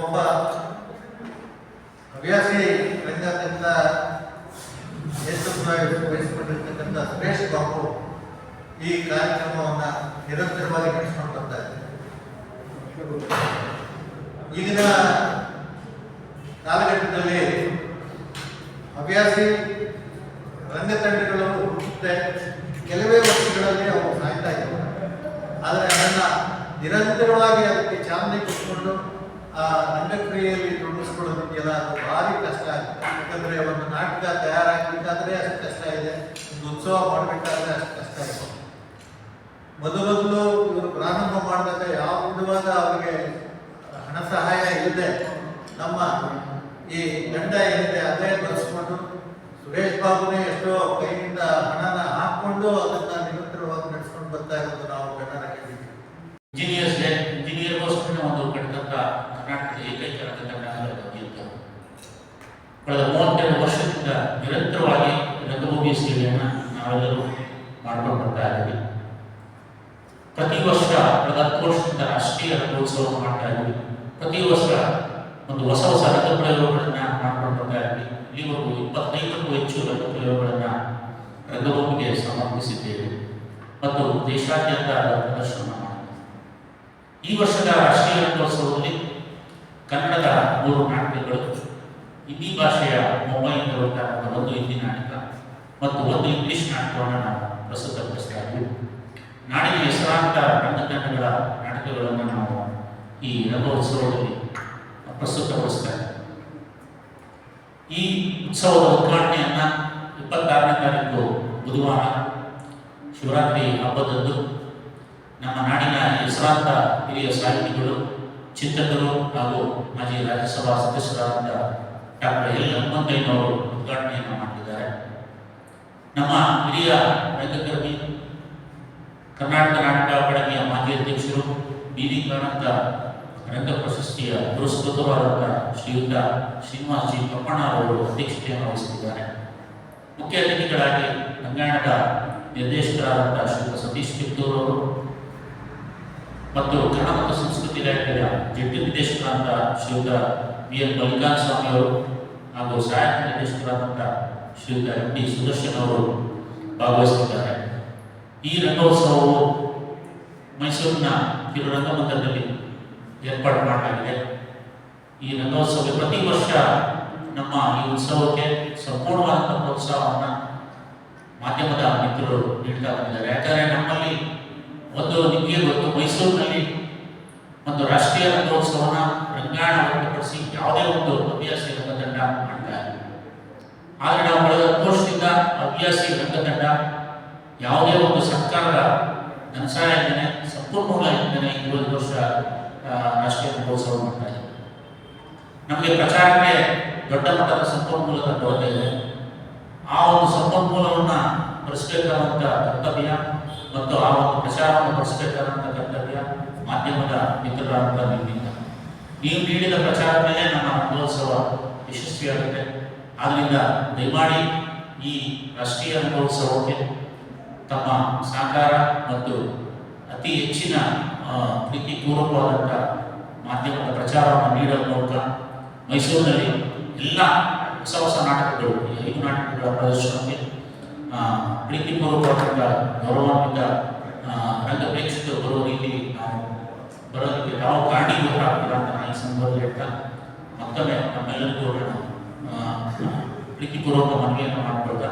ಒಬ್ಬ ಹವ್ಯಾಸಿ ರಂಗದಿಂದ ನೇತೃತ್ವ ವಹಿಸಿಕೊಂಡಿರ್ತಕ್ಕಂಥ ಸುರೇಶ್ ಬಾಬು ಈ ಕಾರ್ಯಕ್ರಮವನ್ನು ನಿರಂತರವಾಗಿ ನಡೆಸ್ಕೊಂಡು ಬರ್ತಾ ಇದ್ದಾರೆ. ಈಗಿನ ಕಾಲಘಟ್ಟದಲ್ಲಿ ಹವ್ಯಾಸಿ ರಂಗತಂಡಗಳು ಹುಟ್ಟುತ್ತೆ ಕೆಲವೇ ವರ್ಷಗಳಲ್ಲಿ ಅವು ಸಾಯ್ತಾ ಇದ್ದವು ಆದರೆ ಅದನ್ನು ನಿರಂತರವಾಗಿ ಅದಕ್ಕೆ ಚಾಲನೆ ಕೊಟ್ಕೊಂಡು ಆ ರಂಗಕ್ರಿಯೆಯಲ್ಲಿ ತೊಡಗಿಸ್ಕೊಳ್ಳೋದಕ್ಕೆಲ್ಲ ಅದು ಭಾರಿ ಕಷ್ಟ ಆಗುತ್ತೆ. ಯಾಕಂದರೆ ಒಂದು ನಾಟಕ ತಯಾರಾಗಬೇಕಾದ್ರೆ ಅಷ್ಟು ಕಷ್ಟ ಇದೆ, ಒಂದು ಉತ್ಸವ ಮಾಡಬೇಕಾದ್ರೆ ಅಷ್ಟು ಕಷ್ಟ ಇದೆ. ಮೊದಲು ಮೊದಲು ಇವರು ಪ್ರಾರಂಭ ಮಾಡಿದಾಗ ಯಾವ ವಿಧವಾದ ಅವರಿಗೆ ಹಣ ಸಹಾಯ ಇಲ್ಲದೆ ನಮ್ಮ ಈ ಗಂಡ ಏನಿದೆ ಅದೇ ಬಳಸ್ಕೊಂಡು ಸುರೇಶ್ ಬಾಬುನೇ ಎಷ್ಟೋ ಕೈಯಿಂದ ಹಣನ ಹಾಕ್ಕೊಂಡು ಅದನ್ನ ನಿರಂತರವಾಗಿ ನಡೆಸ್ಕೊಂಡು ಬರ್ತಾ ಇರೋದು. ಇಂಜಿನಿಯರ್ಸ್ ಇಂಜಿನಿಯರ್ಗೋಸ್ಕರ ಒಂದು ಕಟ್ಟಿದಂಥ ಕರ್ನಾಟಕದ ಏಕೈಕ ರಂಗತಂಡ ಬಗ್ಗೆ ಕಳೆದ ಮೂವತ್ತೆರಡು ವರ್ಷದಿಂದ ನಿರಂತರವಾಗಿ ರಂಗಭೂಮಿ ಸೇವೆಯನ್ನು ನಾವೆಲ್ಲರೂ ಮಾಡ್ಕೊಂಡು ಬರ್ತಾ ಇದ್ದೀವಿ. ಪ್ರತಿ ವರ್ಷ ಕಳೆದ ಹತ್ತು ವರ್ಷದಿಂದ ರಾಷ್ಟ್ರೀಯ ರಂಗೋತ್ಸವ ಮಾಡ್ತಾ ಇದ್ದೀವಿ. ಪ್ರತಿ ವರ್ಷ ಒಂದು ಹೊಸ ಹೊಸ ರಂಗ ಪ್ರಯೋಗಗಳನ್ನು ಮಾಡ್ಕೊಂಡು ಬರ್ತಾ ಇದ್ವಿ ಇಲ್ಲಿವರೆಗೂ ಇಪ್ಪತ್ತೈದಕ್ಕೂ ಹೆಚ್ಚು ರಂಗ ಪ್ರಯೋಗಗಳನ್ನ ರಂಗಭೂಮಿಗೆ ಸಮರ್ಪಿಸಿದ್ದೇವೆ. ಮತ್ತು ದೇಶಾದ್ಯಂತ ಪ್ರದರ್ಶನ ಈ ವರ್ಷದ ರಾಷ್ಟ್ರೀಯ ರಂಗೋತ್ಸವದಲ್ಲಿ ಕನ್ನಡದ ಮೂರು ನಾಟಕಗಳು, ಹಿಂದಿ ಭಾಷೆಯ ಹೊರಟಾದ ಒಂದು ಹಿಂದಿ ನಾಟಕ ಮತ್ತು ಒಂದು ಇಂಗ್ಲಿಷ್ ನಾಟಕವನ್ನು ನಾವು ಪ್ರಸ್ತುತಪಡಿಸ್ತಾ ಇದ್ವಿ ನಾಡಿನ ಹೆಸರಾಂತ ರಂಗತಂಡಗಳ ನಾಟಕಗಳನ್ನು ನಾವು ಈ ರಂಗೋತ್ಸವದಲ್ಲಿ ಪ್ರಸ್ತುತಪಡಿಸ್ತಾ ಈ ಉತ್ಸವದ ಉದ್ಘಾಟನೆಯನ್ನು ಇಪ್ಪತ್ತಾರನೇ ತಾರೀಕು ಬುಧವಾರ ಶಿವರಾತ್ರಿ ಹಬ್ಬದಂದು ನಮ್ಮ ನಾಡಿನ ಹೆಸರಾಂತ ಹಿರಿಯ ಸಾಹಿತಿಗಳು ಚಿಂತಕರು ಹಾಗೂ ಮಾಜಿ ರಾಜ್ಯಸಭಾ ಸದಸ್ಯರಾದ ಡಾಕ್ಟರ್ ಎಲ್ ಹನುಮಂತಯ್ಯನವರು ಉದ್ಘಾಟನೆಯನ್ನು ಮಾಡಿದ್ದಾರೆ ನಮ್ಮ ಹಿರಿಯ ರಂಗಕರ್ಮಿ ಕರ್ನಾಟಕ ನಾಟಕ ಅಕಾಡೆಮಿಯ ಮಾಜಿ ಅಧ್ಯಕ್ಷರು ಬಿ ವಿ ಕಾರಂತ ರಂಗ ಪ್ರಶಸ್ತಿಯ ಪುರಸ್ಕೃತರಾದಂಥ ಶ್ರೀಯುತ ಶ್ರೀನಿವಾಸ್ ಜಿ ಅವರು ಅಧ್ಯಕ್ಷತೆಯನ್ನು ವಹಿಸಿದ್ದಾರೆ. ಮುಖ್ಯ ಅತಿಥಿಗಳಾಗಿ ರಂಗಾಯಣದ ನಿರ್ದೇಶಕರಾದಂಥ ಶ್ರೀಯುತ ಸತೀಶ್ ಕಿತ್ತೂರ್ ಅವರು ಮತ್ತು ಕನ್ನಡ ಮತ್ತು ಸಂಸ್ಕೃತಿ ಇಲಾಖೆಯ ಜಂಟಿ ನಿರ್ದೇಶಕರಾದಂಥ ಶ್ರೀಯುತ ಬಿ ಎನ್ ಮಲ್ಲಿಕಾರ್ಜುನ ಸ್ವಾಮಿ ಅವರು ಹಾಗೂ ಸಹಾಯಕ ನಿರ್ದೇಶಕರಾದಂಥ ಶ್ರೀಯುತ ಎಂ ಡಿ ಸುದರ್ಶನ್ ಅವರು ಭಾಗವಹಿಸಿದ್ದಾರೆ. ಈ ರಂಗೋತ್ಸವವು ಮೈಸೂರಿನ ಕಿರುರಂಗಮಂದಿರದಲ್ಲಿ ಏರ್ಪಾಡು ಮಾಡಲಾಗಿದೆ. ಈ ರಂಗೋತ್ಸವ ಪ್ರತಿ ವರ್ಷ ನಮ್ಮ ಈ ಉತ್ಸವಕ್ಕೆ ಸಂಪೂರ್ಣವಾದಂಥ ಪ್ರೋತ್ಸಾಹವನ್ನು ಮಾಧ್ಯಮದ ಮಿತ್ರರು ನೀಡ್ತಾ ಬಂದಿದ್ದಾರೆ. ಯಾಕಂದರೆ ನಮ್ಮಲ್ಲಿ ಒಂದು ನಿಮಗೆ ಗೊತ್ತು, ಮೈಸೂರಿನಲ್ಲಿ ಒಂದು ರಾಷ್ಟ್ರೀಯ ರಂಗೋತ್ಸವನ ರಂಗಾಯಣ ಹೊರತುಪಡಿಸಿ ಯಾವುದೇ ಒಂದು ಹವ್ಯಾಸಿ ರಂಗತಂಡ ಮಾಡ್ತಾ ಆದರೆ ನಾವು ಕಳೆದ ಹತ್ತು ವರ್ಷದಿಂದ ಹವ್ಯಾಸಿ ರಂಗತಂಡ, ಯಾವುದೇ ಒಂದು ಸರ್ಕಾರದ ಧನಸಹಾಯ ಇಲ್ಲದೆ ಸಂಪೂರ್ಣ ಯೋಜನೆ ಇವತ್ತು ವರ್ಷ ರಾಷ್ಟ್ರೀಯ ರಂಗೋತ್ಸವ ಮಾಡ್ತಾ ಇದೆ. ನಮಗೆ ಪ್ರಚಾರಕ್ಕೆ ದೊಡ್ಡ ಮಟ್ಟದ ಸಂಪನ್ಮೂಲದ ಕೊರತೆ ಇದೆ. ಆ ಒಂದು ಸಂಪನ್ಮೂಲವನ್ನು ಬಳಸಬೇಕಾದಂಥ ಕರ್ತವ್ಯ ಮತ್ತು ಆ ಒಂದು ಪ್ರಚಾರವನ್ನು ಪಡಿಸಬೇಕಾದಂಥ ಕರ್ತವ್ಯ ಮಾಧ್ಯಮದ ಮಿತ್ರರಾದಂಥ ನಿಮ್ಮಿಂದ. ನೀವು ನೀಡಿದ ಪ್ರಚಾರ ಮೇಲೆ ನಮ್ಮ ರಂಗೋತ್ಸವ ಯಶಸ್ವಿಯಾಗುತ್ತೆ. ಆದ್ದರಿಂದ ದಯಮಾಡಿ ಈ ರಾಷ್ಟ್ರೀಯ ರಂಗೋತ್ಸವಕ್ಕೆ ತಮ್ಮ ಸಹಕಾರ ಮತ್ತು ಅತಿ ಹೆಚ್ಚಿನ ಪ್ರೀತಿ ಪ್ರೀತಿಪೂರ್ವಕವಾದಂಥ ಮಾಧ್ಯಮದ ಪ್ರಚಾರವನ್ನು ನೀಡುವ ಮೂಲಕ ಮೈಸೂರಿನಲ್ಲಿ ಎಲ್ಲ ಹೊಸ ಹೊಸ ನಾಟಕಗಳು ಐದು ನಾಟಕಗಳ ಪ್ರದರ್ಶನಕ್ಕೆ ಪ್ರೀತಿಪೂರ್ವಕವಾದಂಥ ಗೌರವಾನ್ವಿತ ರಂಗ ಪ್ರೇಕ್ಷಕರು ಬರುವ ರೀತಿ ನಾವು ಬರೋದಕ್ಕೆ ತಾವು ಕಾರಣೀಭೂತರಾಗ್ತೀರ ಅಂತ ನಾನು ಈ ಸಂದರ್ಭದಲ್ಲಿ ಹೇಳ್ತಾ ಮತ್ತೊಮ್ಮೆ ನಮ್ಮೆಲ್ಲರಿಗೂ ಪ್ರೀತಿಪೂರ್ವಕ ಮನವಿಯನ್ನು ಮಾಡಿಕೊಳ್ತಾ